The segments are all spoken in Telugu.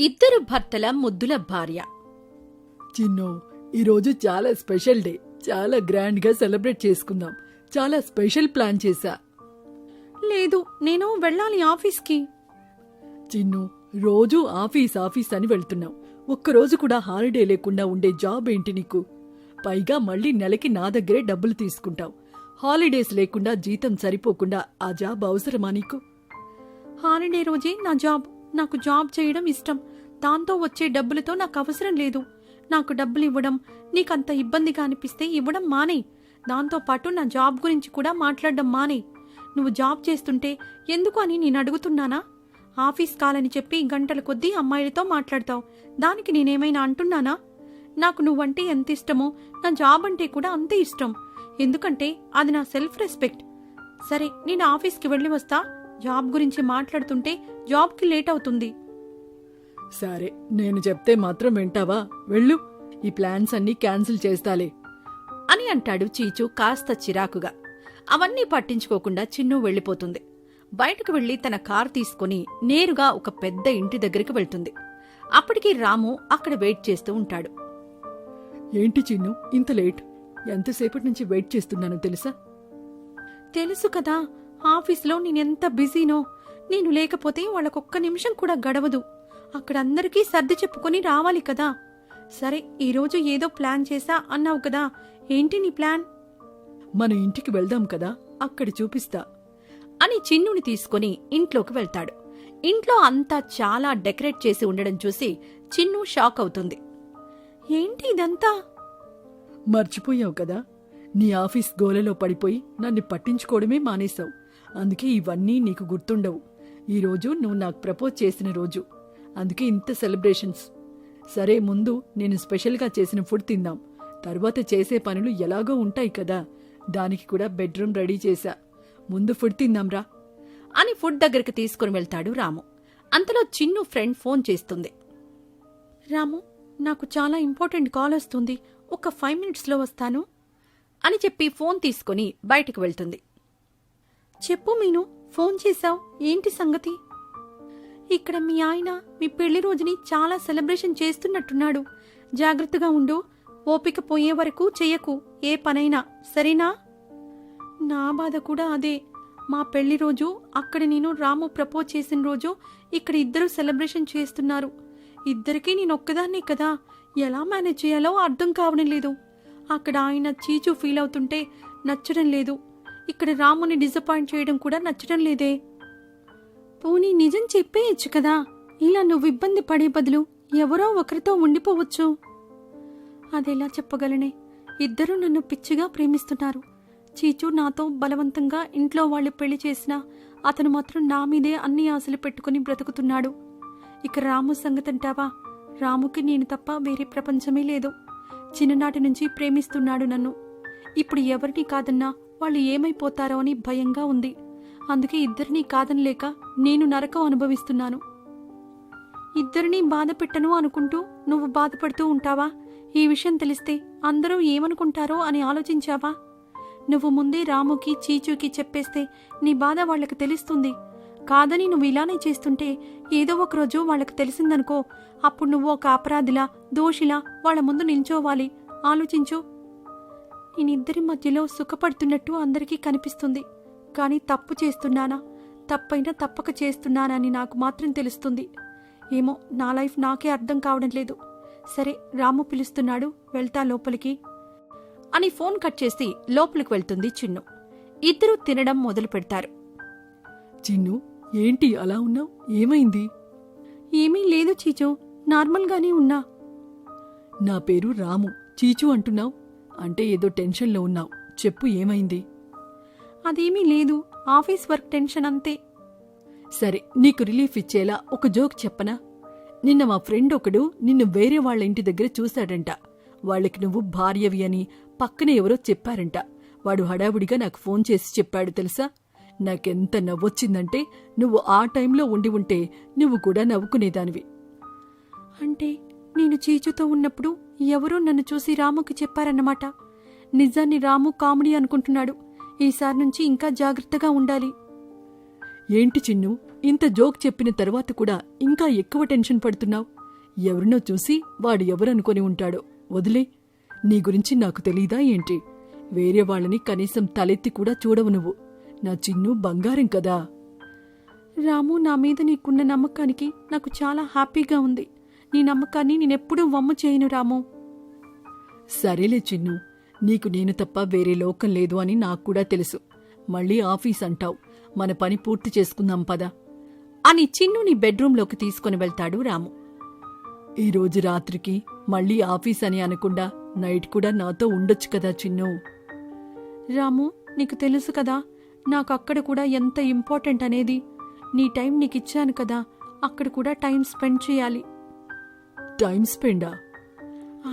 ఇద్దరు భర్తల ముద్దుల భార్య. చిన్ను ఈరోజు చాలా స్పెషల్ డే. చాలా గ్రాండ్గా సెలబ్రేట్ చేసుకుందాం. చాలా స్పెషల్ ప్లాన్ చేశా. లేదు నేను వెళ్ళాలి ఆఫీస్కి. చిన్ను రోజు ఆఫీస్ ఆఫీస్ అని వెళ్తున్నావు. ఒక్కరోజు కూడా హాలిడే లేకుండా ఉండే జాబ్ ఏంటి నీకు? పైగా మళ్ళీ నెలకి నా దగ్గరే డబ్బులు తీసుకుంటావు. హాలిడేస్ లేకుండా జీతం సరిపోకుండా ఆ జాబ్ అవసరమా నీకు? హాలిడే రోజే నా జాబ్. నాకు జాబ్ చేయడం ఇష్టం. దాంతో వచ్చే డబ్బులతో నాకు అవసరం లేదు. నాకు డబ్బులు ఇవ్వడం నీకంత ఇబ్బందిగా అనిపిస్తే ఇవ్వడం మానే. దాంతో పాటు నా జాబ్ గురించి కూడా మాట్లాడడం మానే. నువ్వు జాబ్ చేస్తుంటే ఎందుకు అని నేను అడుగుతున్నానా? ఆఫీస్ కాలని చెప్పి గంటల కొద్దీ అమ్మాయిలతో మాట్లాడతావు. దానికి నేనేమైనా అంటున్నానా? నాకు నువ్వంటే ఎంత ఇష్టమో నా జాబ్ అంటే కూడా అంతే ఇష్టం. ఎందుకంటే అది నా సెల్ఫ్ రెస్పెక్ట్. సరే నేను ఆఫీస్కి వెళ్ళి వస్తా. జాబ్ గురించి మాట్లాడుతుంటే జాబ్కి లేట్ అవుతుంది. సరే నేను చెప్తే మాత్రం వింటావా? వెళ్ళు. ఈ ప్లాన్స్ అన్నీ క్యాన్సిల్ చేస్తాలే. అని అంటాడు చీచు కాస్త చిరాకుగా. అవన్నీ పట్టించుకోకుండా చిన్ను వెళ్ళిపోతుంది. బయటకు వెళ్ళి తన కార్ తీసుకుని నేరుగా ఒక పెద్ద ఇంటి దగ్గరికి వెళ్తుంది. అప్పటికి రాము అక్కడ వెయిట్ చేస్తూ ఉంటాడు. ఏంటి చిన్ను ఇంత లేట్? ఎంతసేపటి నుంచి వెయిట్ చేస్తున్నానో తెలుసా? తెలుసు కదా ఆఫీస్లో నేనెంత బిజీనో. నేను లేకపోతే వాళ్ళకొక్క నిమిషం కూడా గడవదు. అక్కడ అందరికీ సర్ది చెప్పుకొని రావాలి కదా. సరే ఈరోజు ఏదో ప్లాన్ చేశా అన్నావు కదా. ఏంటి నీ ప్లాన్? మన ఇంటికి వెళ్దాం కదా. అక్కడ చూపిస్తా. అని చిన్నుని తీసుకుని ఇంట్లోకి వెళ్తాడు. ఇంట్లో అంతా చాలా డెకరేట్ చేసి ఉండడం చూసి చిన్ను షాక్ అవుతుంది. ఏంటి ఇదంతా? మర్చిపోయావు కదా. నీ ఆఫీస్ గోలలో పడిపోయి నన్ను పట్టించుకోవడమే మానేశావు. అందుకే ఇవన్నీ నీకు గుర్తుండవు. ఈరోజు నువ్వు నాకు ప్రపోజ్ చేసిన రోజు. అందుకే ఇంత సెలబ్రేషన్స్. సరే ముందు నేను స్పెషల్గా చేసిన ఫుడ్ తిందాం. తర్వాత చేసే పనులు ఎలాగో ఉంటాయి కదా. దానికి కూడా బెడ్రూమ్ రెడీ చేశా. ముందు ఫుడ్ తిందాంరా అని ఫుడ్ దగ్గరికి తీసుకుని వెళ్తాడు రాము. అంతలో చిన్ను ఫ్రెండ్ ఫోన్ చేస్తుంది. రాము నాకు చాలా ఇంపార్టెంట్ కాల్ వస్తుంది. ఒక ఫైవ్ మినిట్స్లో వస్తాను. అని చెప్పి ఫోన్ తీసుకుని బయటకు వెళ్తుంది. చెప్పు మీను ఫోన్ చేశావు. ఏంటి సంగతి? ఇక్కడ మీ ఆయన మీ పెళ్ళి రోజుని చాలా సెలబ్రేషన్ చేస్తున్నట్టున్నాడు. జాగ్రత్తగా ఉండు ఓపిక పోయే వరకు చెయ్యకు ఏ పనైనా సరేనా? నా బాధ కూడా అదే. మా పెళ్ళి రోజు అక్కడ నేను రాము ప్రపోజ్ చేసిన రోజు ఇక్కడ ఇద్దరు సెలబ్రేషన్ చేస్తున్నారు. ఇద్దరికీ నేను ఒక్కదాన్నే కదా. ఎలా మేనేజ్ చేయాలో అర్థం కావడం లేదు. అక్కడ ఆయన చీచు ఫీల్ అవుతుంటే నచ్చడం లేదు. ఇక్కడ రాముని డిసప్పాయింట్ చేయడం కూడా నచ్చడం లేదే. పోనీ నిజం చెప్పేయచ్చు కదా. ఇలా నువ్వు ఇబ్బంది పడే బదులు ఎవరో ఒకరితో ఉండిపోవచ్చు. అదెలా చెప్పగలనే? ఇద్దరూ నన్ను పిచ్చిగా ప్రేమిస్తున్నారు. చీచు నాతో బలవంతంగా ఇంట్లో వాళ్ళు పెళ్ళి చేసినా అతను మాత్రం నా మీదే అన్ని ఆశలు పెట్టుకుని బ్రతుకుతున్నాడు. ఇక రాము సంగతంటావా రాముకి నేను తప్ప వేరే ప్రపంచమే లేదు. చిన్ననాటి నుంచి ప్రేమిస్తున్నాడు నన్ను. ఇప్పుడు ఎవరిని కాదన్నా వాళ్ళు ఏమైపోతారో అని భయంగా ఉంది. అందుకే ఇద్దరినీ కాదనలేక నేను నరకం అనుభవిస్తున్నాను. ఇద్దరినీ బాధ పెట్టను అనుకుంటూ నువ్వు బాధపడుతూ ఉంటావా? ఈ విషయం తెలిస్తే అందరూ ఏమనుకుంటారో అని ఆలోచించావా? నువ్వు ముందే రాముకి చీచూకి చెప్పేస్తే నీ బాధ వాళ్ళకి తెలుస్తుంది. కాదని నువ్వు ఇలానే చేస్తుంటే ఏదో ఒకరోజు వాళ్ళకి తెలిసిందనుకో అప్పుడు నువ్వు ఒక అపరాధిలా దోషిలా వాళ్ళ ముందు నిల్చోవాలి. ఆలోచించు. నేనిద్దరి మధ్యలో సుఖపడుతున్నట్టు అందరికీ కనిపిస్తుంది. కానీ తప్పు చేస్తున్నానా? తప్పైనా తప్పక చేస్తున్నానని నాకు మాత్రం తెలుస్తుంది. ఏమో నా లైఫ్ నాకే అర్థం కావడం లేదు. సరే రాము పిలుస్తున్నాడు వెళ్తా లోపలికి. అని ఫోన్ కట్ చేసి లోపలికి వెళ్తుంది చిన్ను. ఇద్దరూ తినడం మొదలు పెడతారు. చిన్ను ఏంటి అలా ఉన్నావు? ఏమైంది? ఏమీ లేదు చీచు నార్మల్గానే ఉన్నా. నా పేరు రాము. చీచు అంటున్నావు? అంటే ఏదో టెన్షన్లో ఉన్నావు. చెప్పు ఏమైంది? అదేమీ లేదు. ఆఫీస్ వర్క్ టెన్షన్ అంతే. సరే నీకు రిలీఫ్ ఇచ్చేలా ఒక జోక్ చెప్పనా? నిన్న మా ఫ్రెండ్ ఒకడు నిన్ను వేరే వాళ్ళ ఇంటి దగ్గర చూశాడంట. వాళ్ళకి నువ్వు భార్యవి అని పక్కనే ఎవరో చెప్పారంట. వాడు హడావుడిగా నాకు ఫోన్ చేసి చెప్పాడు తెలుసా? నాకెంత నవ్వొచ్చిందంటే నువ్వు ఆ టైంలో ఉండి ఉంటే నువ్వు కూడా నవ్వుకునేదానివి. అంటే నేను చీచుతో ఉన్నప్పుడు ఎవరో నన్ను చూసి రాముకి చెప్పారన్నమాట. నిజాన్ని రాము కామెడీ అనుకుంటున్నాడు. ఈసారి నుంచి ఇంకా జాగ్రత్తగా ఉండాలి. ఏంటి చిన్ను ఇంత జోక్ చెప్పిన తర్వాత కూడా ఇంకా ఎక్కువ టెన్షన్ పడుతున్నావు? ఎవరినో చూసి వాడు ఎవరనుకొని ఉంటాడో వదిలే. నీ గురించి నాకు తెలీదా ఏంటి? వేరే వాళ్ళని కనీసం తలెత్తి కూడా చూడవు నువ్వు. నా చిన్ను బంగారం కదా. రాము నా మీద నీకున్న నమ్మకానికి నాకు చాలా హ్యాపీగా ఉంది. నీ నమ్మకాన్ని నేనెప్పుడూ వమ్ము చేయను రాము. సరేలే చిన్ను. నీకు నేను తప్ప వేరే లోకం లేదు అని నాకు కూడా తెలుసు. మళ్ళీ ఆఫీస్ అంటావు. మన పని పూర్తి చేసుకుందాం పదా. అని చిన్నుని బెడ్రూంలోకి తీసుకుని వెళ్తాడు రాము. ఈ రోజు రాత్రికి మళ్ళీ ఆఫీస్ అని అనకుండా నైట్ కూడా నాతో ఉండొచ్చు కదా చిన్ను? రాము నీకు తెలుసు కదా నాకు అక్కడ కూడా ఎంత ఇంపార్టెంట్ అనేది. నీ టైం నీకు ఇచ్చాను కదా అక్కడ కూడా టైం స్పెండ్ చేయాలి. టైం స్పెండా?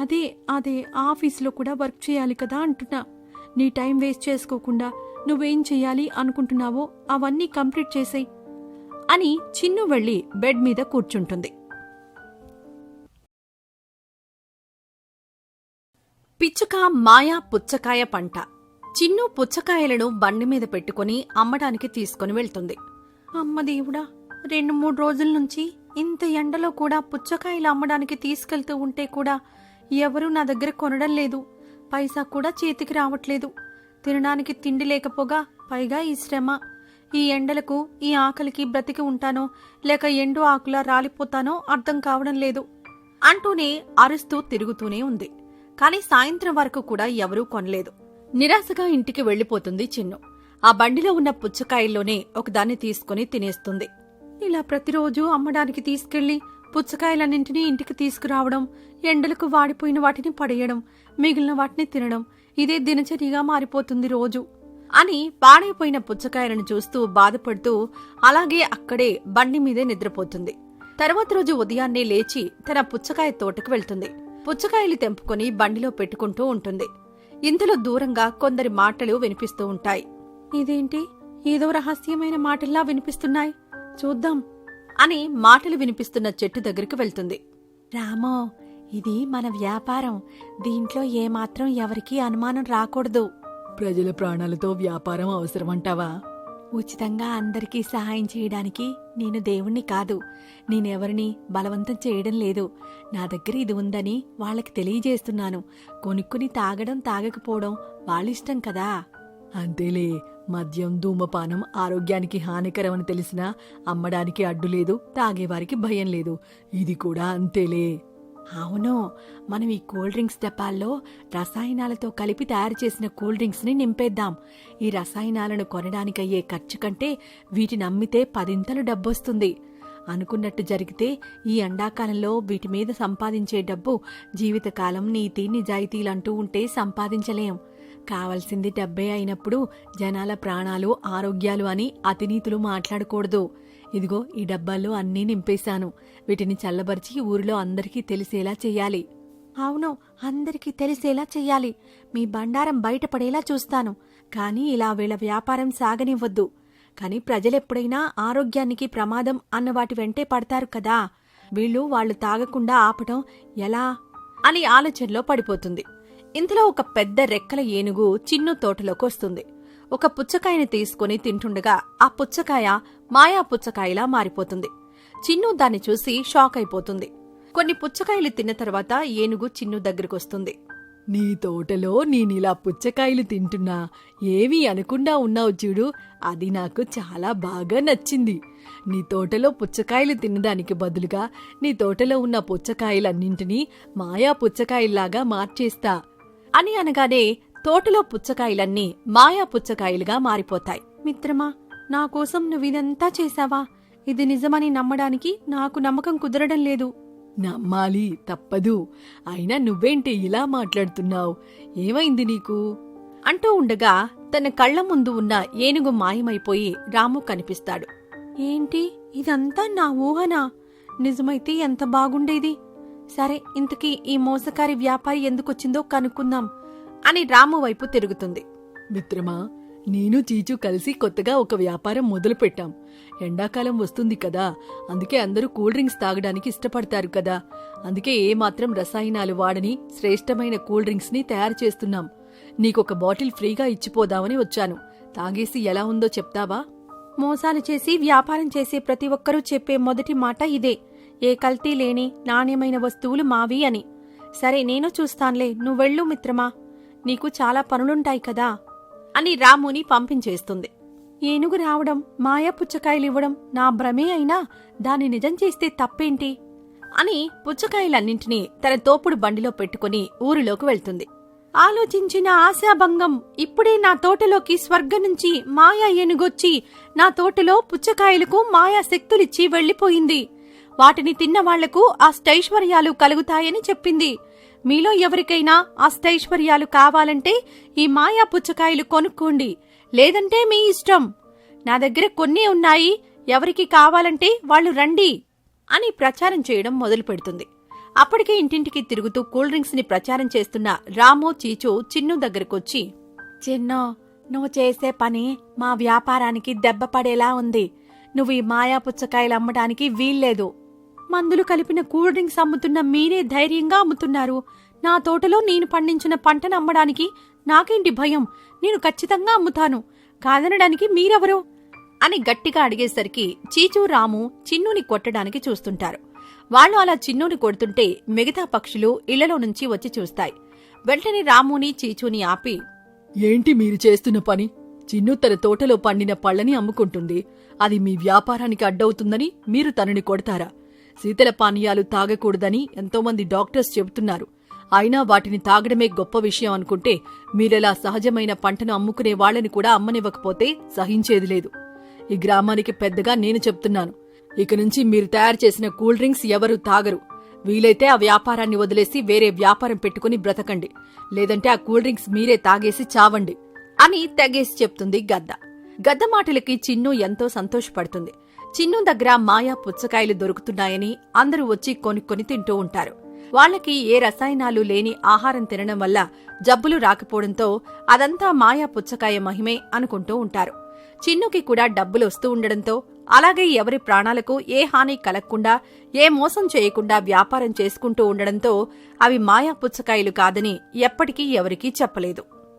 అదే అదే ఆఫీస్లో కూడా వర్క్ చేయాలి కదా అంటున్నా. నీ టైం వేస్ట్ చేసుకోకుండా నువ్వేం చెయ్యాలి అనుకుంటున్నావో అవన్నీ కంప్లీట్ చేసేయ్ అని చిన్ను వెళ్ళి బెడ్ మీద కూర్చుంటుంది. పిచ్చుక మాయా పుచ్చకాయ పంట. చిన్ను పుచ్చకాయలను బండి మీద పెట్టుకుని అమ్మడానికి తీసుకుని వెళ్తుంది. అమ్మ దేవుడా రెండు మూడు రోజుల నుంచి ఇంత ఎండలో కూడా పుచ్చకాయలు అమ్మడానికి తీసుకెళ్తూ ఉంటే కూడా ఎవరూ నా దగ్గర కొనడం లేదు. పైసా కూడా చేతికి రావట్లేదు. తినడానికి తిండి లేకపోగా పైగా ఈ శ్రమ. ఈ ఎండలకు ఈ ఆకలికి బ్రతికి ఉంటానో లేక ఎండు ఆకులా రాలిపోతానో అర్థం కావడం లేదు. అంటూనే అరుస్తూ తిరుగుతూనే ఉంది. కాని సాయంత్రం వరకు కూడా ఎవరూ కొనలేదు. నిరాశగా ఇంటికి వెళ్ళిపోతుంది చిన్ను. ఆ బండిలో ఉన్న పుచ్చకాయల్లోనే ఒకదాన్ని తీసుకుని తినేస్తుంది. ఇలా ప్రతిరోజు అమ్మడానికి తీసుకెళ్ళి పుచ్చకాయలన్నింటినీ ఇంటికి తీసుకురావడం ఎండలకు వాడిపోయిన వాటిని పడేయడం మిగిలిన వాటిని తినడం ఇదే దినచర్యగా మారిపోతుంది రోజు అని పాడైపోయిన పుచ్చకాయలను చూస్తూ బాధపడుతూ అలాగే అక్కడే బండి మీదే నిద్రపోతుంది. తర్వాత రోజు ఉదయాన్నే లేచి తన పుచ్చకాయ తోటకు వెళ్తుంది. పుచ్చకాయలు తెంపుకొని బండిలో పెట్టుకుంటూ ఉంటుంది. ఇంతలో దూరంగా కొందరి మాటలు వినిపిస్తూ ఉంటాయి. ఇదేంటి? ఏదో రహస్యమైన మాటల్లా వినిపిస్తున్నాయి. చూద్దాం అని మాటలు వినిపిస్తున్న చెట్టు దగ్గరికి వెళ్తుంది. రామో ఇది మన వ్యాపారం. దీంట్లో ఏమాత్రం ఎవరికీ అనుమానం రాకూడదు. ప్రజల ప్రాణాలతో వ్యాపారం అవసరమంటావా? ఉచితంగా అందరికీ సహాయం చేయడానికి నేను దేవుణ్ణి కాదు. నేనెవరిని బలవంతం చేయడం లేదు. నా దగ్గర ఇది ఉందని వాళ్ళకి తెలియజేస్తున్నాను. కొనుక్కుని తాగడం తాగకపోవడం వాళ్ళిష్టం కదా. అంతేలే. మద్యం ధూమపానం ఆరోగ్యానికి హానికరమని తెలిసినా అమ్మడానికి అడ్డు లేదు తాగేవారికి భయం లేదు. ఇది కూడా అంతేలే. అవును మనం ఈ కూల్ డ్రింక్స్ డబ్బాల్లో రసాయనాలతో కలిపి తయారు చేసిన కూల్ డ్రింక్స్ని నింపేద్దాం. ఈ రసాయనాలను కొనడానికయ్యే ఖర్చు కంటే వీటిని అమ్మితే పదింతలు డబ్బొస్తుంది. అనుకున్నట్టు జరిగితే ఈ ఎండాకాలంలో వీటి మీద సంపాదించే డబ్బు జీవితకాలం నీతి నిజాయితీలంటూ ఉంటే సంపాదించలేం. కావలసింది డబ్బే అయినప్పుడు జనాల ప్రాణాలు ఆరోగ్యాలు అని అతినీతులు మాట్లాడకూడదు. ఇదిగో ఈ డబ్బాల్లో అన్నీ నింపేశాను. వీటిని చల్లబరిచి ఊరిలో అందరికీ తెలిసేలా చెయ్యాలి. అవును అందరికీ తెలిసేలా చెయ్యాలి. మీ బండారం బయటపడేలా చూస్తాను. కానీ ఇలా వీళ్ళ వ్యాపారం సాగనివ్వద్దు. కానీ ప్రజలెప్పుడైనా ఆరోగ్యానికి ప్రమాదం అన్న వాటి వెంటే పడతారు కదా. వీళ్ళు వాళ్ళు తాగకుండా ఆపటం ఎలా? అని ఆలోచనలో పడిపోతుంది. ఇంతలో ఒక పెద్ద రెక్కల ఏనుగు చిన్ను తోటలోకి వస్తుంది. ఒక పుచ్చకాయని తీసుకుని తింటుండగా ఆ పుచ్చకాయ మాయా పుచ్చకాయలా మారిపోతుంది. చిన్ను దాన్ని చూసి షాక్ అయిపోతుంది. కొన్ని పుచ్చకాయలు తిన్న తర్వాత ఏనుగు చిన్ను దగ్గరకొస్తుంది నీ తోటలో నేనిలా పుచ్చకాయలు తింటున్నా ఏమీ అనకుండా ఉన్నావు చూడు అది నాకు చాలా బాగా నచ్చింది. నీ తోటలో పుచ్చకాయలు తినడానికి బదులుగా నీ తోటలో ఉన్న పుచ్చకాయలన్నింటినీ మాయా పుచ్చకాయల్లాగా మార్చేస్తా. అని అనగానే తోటలో పుచ్చకాయలన్నీ మాయా పుచ్చకాయలుగా మారిపోతాయి. మిత్రమా నా కోసం నువ్విదంతా చేశావా? ఇది నిజమని నమ్మడానికి నాకు నమ్మకం కుదరడం లేదు. నమ్మాలి తప్పదు. అయినా నువ్వేంటి ఇలా మాట్లాడుతున్నావు? ఏమైంది నీకు? అంటూ ఉండగా తన కళ్ళ ముందు ఉన్న ఏనుగు మాయమైపోయి రాము కనిపిస్తాడు. ఏంటి? ఇదంతా నా ఊహనా? నిజమైతే ఎంత బాగుండేది? సరే ఇంతకీ ఈ మోసకారి వ్యాపారి ఎందుకొచ్చిందో కనుక్కుందాం అని రాము వైపు తిరుగుతుంది. మిత్రమా నేను చీచు కలిసి కొత్తగా ఒక వ్యాపారం మొదలుపెట్టాం. ఎండాకాలం వస్తుంది కదా అందుకే అందరూ కూల్ డ్రింక్స్ తాగడానికి ఇష్టపడతారు కదా. అందుకే ఏమాత్రం రసాయనాలు వాడని శ్రేష్టమైన కూల్ డ్రింక్స్ని తయారు చేస్తున్నాం. నీకొక బాటిల్ ఫ్రీగా ఇచ్చిపోదామని వచ్చాను. తాగేసి ఎలా ఉందో చెప్తావా? మోసాలు చేసి వ్యాపారం చేసే ప్రతి ఒక్కరూ చెప్పే మొదటి మాట ఇదే. ఏ కల్తీ లేని నాణ్యమైన వస్తువులు మావి అని. సరే నేను చూస్తాన్లే. నువ్వెళ్ళు మిత్రమా. నీకు చాలా పనులుంటాయి కదా అని రాముని పంపించేస్తుంది. ఏనుగు రావడం మాయా పుచ్చకాయలివ్వడం నా భ్రమే అయినా దాన్ని నిజం చేస్తే తప్పేంటి అని పుచ్చకాయలన్నింటినీ తన తోపుడు బండిలో పెట్టుకుని ఊరిలోకి వెళ్తుంది. ఆలోచించిన ఆశాభంగం ఇప్పుడే నా తోటలోకి స్వర్గం నుంచి మాయా ఏనుగొచ్చి నా తోటలో పుచ్చకాయలకు మాయా శక్తులిచ్చి వెళ్ళిపోయింది వాటిని తిన్నవాళ్ళకు అష్టైశ్వర్యాలు కలుగుతాయని చెప్పింది. మీలో ఎవరికైనా అష్టైశ్వర్యాలు కావాలంటే ఈ మాయా పుచ్చకాయలు కొనుక్కోండి. లేదంటే మీ ఇష్టం. నా దగ్గర కొన్ని ఉన్నాయి. ఎవరికి కావాలంటే వాళ్ళు రండి అని ప్రచారం చేయడం మొదలు పెడుతుంది అప్పటికే ఇంటింటికి తిరుగుతూ కూల్ డ్రింక్స్ని ప్రచారం చేస్తున్న రాము చీచో చిన్ను దగ్గరకొచ్చి చిన్నో నువ్వు చేసే పని మా వ్యాపారానికి దెబ్బ పడేలా ఉంది. నువ్వు ఈ మాయా పుచ్చకాయలు అమ్మడానికి వీల్లేదు. మందులు కలిపిన కూల్ డ్రింక్స్ అమ్ముతున్న మీరే ధైర్యంగా అమ్ముతున్నారు. నా తోటలో నేను పండించిన పంటను అమ్మడానికి నాకేంటి భయం? నేను ఖచ్చితంగా అమ్ముతాను. కాదనడానికి మీరెవరు? అని గట్టిగా అడిగేసరికి చీచూ రాము చిన్నుని కొట్టడానికి చూస్తుంటారు. వాళ్ళు అలా చిన్నుని కొడుతుంటే మిగతా పక్షులు ఇళ్ళలో నుంచి వచ్చి చూస్తాయి. వెంటనే రాముని చీచూని ఆపి ఏంటి మీరు చేస్తున్న పని? చిన్ను తన తోటలో పండిన పళ్ళని అమ్ముకుంటుంది. అది మీ వ్యాపారానికి అడ్డవుతుందని మీరు తనని కొడతారా? శీతల పానీయాలు తాగకూడదని ఎంతోమంది డాక్టర్స్ చెబుతున్నారు. అయినా వాటిని తాగడమే గొప్ప విషయం అనుకుంటే మీరెలా సహజమైన పంటను అమ్ముకునే వాళ్ళని కూడా అమ్మనివ్వకపోతే సహించేది లేదు. ఈ గ్రామానికి పెద్దగా నేను చెప్తున్నాను. ఇక నుంచి మీరు తయారు చేసిన కూల్ డ్రింక్స్ ఎవరూ తాగరు. వీలైతే ఆ వ్యాపారాన్ని వదిలేసి వేరే వ్యాపారం పెట్టుకుని బ్రతకండి. లేదంటే ఆ కూల్ డ్రింక్స్ మీరే తాగేసి చావండి. అని తెగేసి చెప్తుంది గద్ద. గద్ద మాటలకి చిన్ను ఎంతో సంతోషపడుతుంది. చిన్ను దగ్గర మాయా పుచ్చకాయలు దొరుకుతున్నాయని అందరూ వచ్చి కొనుక్కొని తింటూ ఉంటారు. వాళ్ళకి ఏ రసాయనాలు లేని ఆహారం తినడం వల్ల జబ్బులు రాకపోవడంతో అదంతా మాయా పుచ్చకాయ మహిమే అనుకుంటూ ఉంటారు. చిన్నుకి కూడా డబ్బులు వస్తూ ఉండడంతో అలాగే ఎవరి ప్రాణాలకు ఏ హాని కలగకుండా ఏ మోసం చేయకుండా వ్యాపారం చేసుకుంటూ ఉండడంతో అవి మాయా పుచ్చకాయలు కాదని ఎప్పటికీ ఎవరికీ చెప్పలేదు.